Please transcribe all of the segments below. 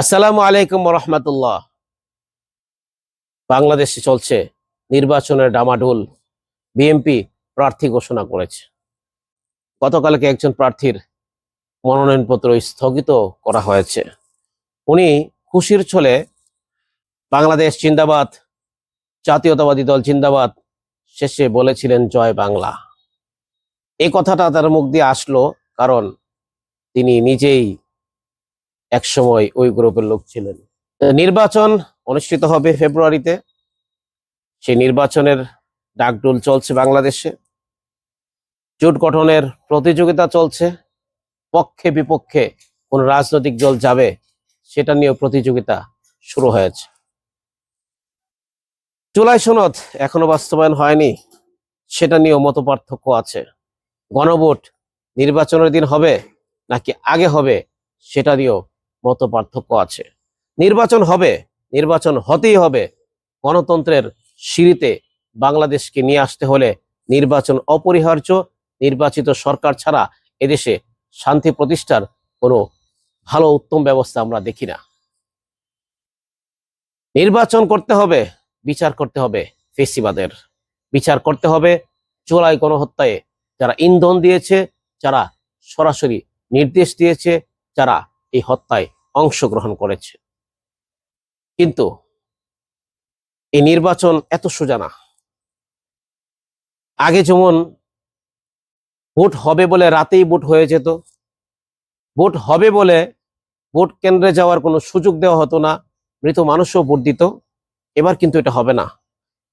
আসসালামু আলাইকুম রহমতুল্লাহ। বাংলাদেশে চলছে নির্বাচনের ডামাডোল। বিএনপি প্রার্থী ঘোষণা করেছে। গতকালকে একজন প্রার্থীর মনোনয়নপত্র স্থগিত করা হয়েছে। উনি খুশির ছলে বাংলাদেশ জিন্দাবাদ, জাতীয়তাবাদী দল জিন্দাবাদ শেষে বলেছিলেন জয় বাংলা। এই কথাটা তার মুখ দিয়ে আসলো কারণ তিনি নিজেই একসময় ওই গ্রুপের লোক ছিলেন। নির্বাচন অনুষ্ঠিত হবে ফেব্রুয়ারিতে। সেই নির্বাচনের ডাকডোল চলছে বাংলাদেশে। জোট গঠনের প্রতিযোগিতা চলছে। পক্ষে বিপক্ষে কোন রাজনৈতিক দল যাবে, সেটা নিয়েও প্রতিযোগিতা শুরু হয়েছে। জুলাই সনদ এখনও বাস্তবায়ন হয়নি, সেটা নিয়েও মত পার্থক্য আছে। গণভোট নির্বাচনের দিন হবে নাকি আগে হবে, সেটা নিয়েও মত পার্থক্য আছে। নির্বাচন হবে, নির্বাচন হতেই হবে। গণতন্ত্রের সিঁড়িতে বাংলাদেশকে নিয়ে আসতে হলে নির্বাচন অপরিহার্য, নির্বাচিত সরকার ছাড়া এদেশে শান্তি প্রতিষ্ঠার কোনো ভালো উত্তম ব্যবস্থা আমরা দেখি না। নির্বাচন করতে হবে, বিচার করতে হবে ফেসিবাদের। বিচার করতে হবে চোলাই গণহত্যায়। যারা ইন্ধন দিয়েছে, যারা সরাসরি নির্দেশ দিয়েছে, যারা এই হত্যায় অংশগ্রহণ করেছে। কিন্তু এই নির্বাচন এত সোজা না। আগে যেমন ভোট হবে বলে রাতেই ভোট হয়ে যেত, ভোট হবে বলে ভোট কেন্দ্রে যাওয়ার কোনো সুযোগ দেওয়া হতো না, মৃত মানুষও ভোট দিত। এবার কিন্তু এটা হবে না।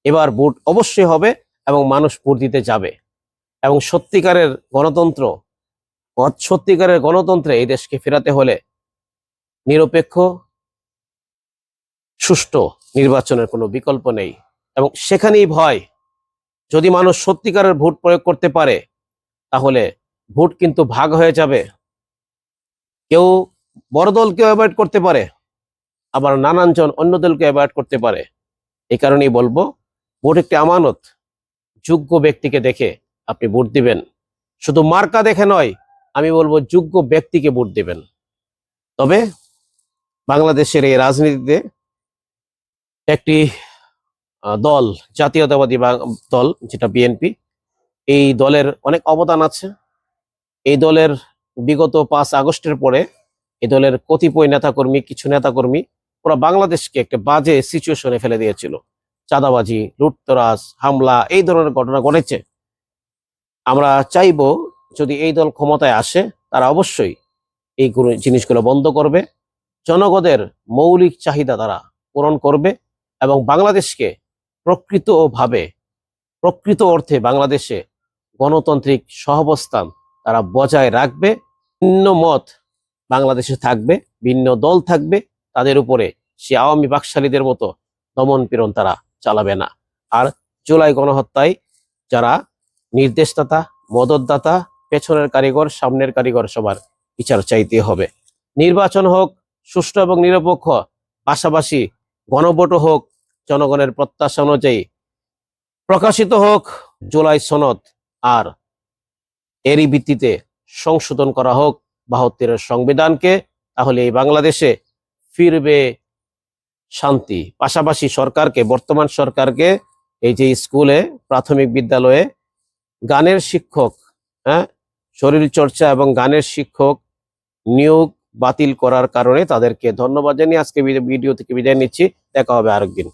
এবার ভোট অবশ্যই হবে এবং মানুষ ভোট দিতে যাবে। এবং সত্যিকারের গণতন্ত্র সত্যিকারের গণতন্ত্রে এই দেশকে ফেরাতে হলে নিরপেক্ষ, সুষ্ঠু নির্বাচনের কোনো বিকল্প নেই। এবং সেখানেই ভয়, যদি মানুষ সত্যিকারের ভোট প্রয়োগ করতে পারে, তাহলে ভোট কিন্তু ভাগ হয়ে যাবে। কেউ বড় দলকে অ্যাভয়েড করতে পারে, আবার নানানজন অন্য দলকে অ্যাভয়েড করতে পারে। এই কারণেই বলব, ভোট একটি আমানত। যোগ্য ব্যক্তিকে দেখে আপনি ভোট দিবেন। শুধু মার্কা দেখে নয় আমি বলব যোগ্য ব্যক্তিকে ভোট দেবেন। তবে বাংলাদেশের এই রাজনীতিতে একটি দল, জাতীয়তাবাদী দল, যেটা বিএনপি, এই দলের অনেক অবদান আছে। এই দলের বিগত পাঁচ আগস্টের পরে এই দলের কতিপয় নেতাকর্মী, কিছু নেতাকর্মী পুরো বাংলাদেশকে একটা বাজে সিচুয়েশনে ফেলে দিয়েছিল। চাঁদাবাজি, লুটতরাজ, হামলা, এই ধরনের ঘটনা ঘটেছে। আমরা চাইব যদি এই দল ক্ষমতায় আসে, তারা অবশ্যই এই জিনিসগুলো বন্ধ করবে। জনগণের মৌলিক চাহিদা তারা পূরণ করবে এবং বাংলাদেশকে প্রকৃতভাবে, প্রকৃত অর্থে বাংলাদেশে গণতান্ত্রিক সহাবস্থান তারা বজায় রাখবে। ভিন্ন মত বাংলাদেশে থাকবে, ভিন্ন দল থাকবে, তাদের উপরে সে আওয়ামী বাকশালীদের মতো দমন পীড়ন তারা চালাবে না। আর জুলাই গণহত্যায় যারা নির্দেশদাতা, মদতদাতা পেছনের কারিগর, সামনের কারিগর সবার বিচার চাইতে হবে। নির্বাচন হোক, সুষ্ঠু এবং নিরপেক্ষ, পাশাপাশি গণভোটও হোক, জনগণের প্রত্যাশা অনুযায়ী প্রকাশিত হোক, জুলাই সনদ আর এরই ভিত্তিতে সংশোধন করা হোক বাহাত্তরের সংবিধানকে, তাহলে এই বাংলাদেশে ফিরবে শান্তি। পাশাপাশি সরকারকে, বর্তমান সরকারকে, এই যে স্কুলে, প্রাথমিক বিদ্যালয়ে গানের শিক্ষক হ্যাঁ শরীর চর্চা এবং গানের শিক্ষক নিয়োগ বাতিল করার কারণে তাদেরকে ধন্যবাদ জানিয়ে আজকে ভিডিও থেকে বিদায় নিচ্ছি। দেখা হবে আরেকদিন।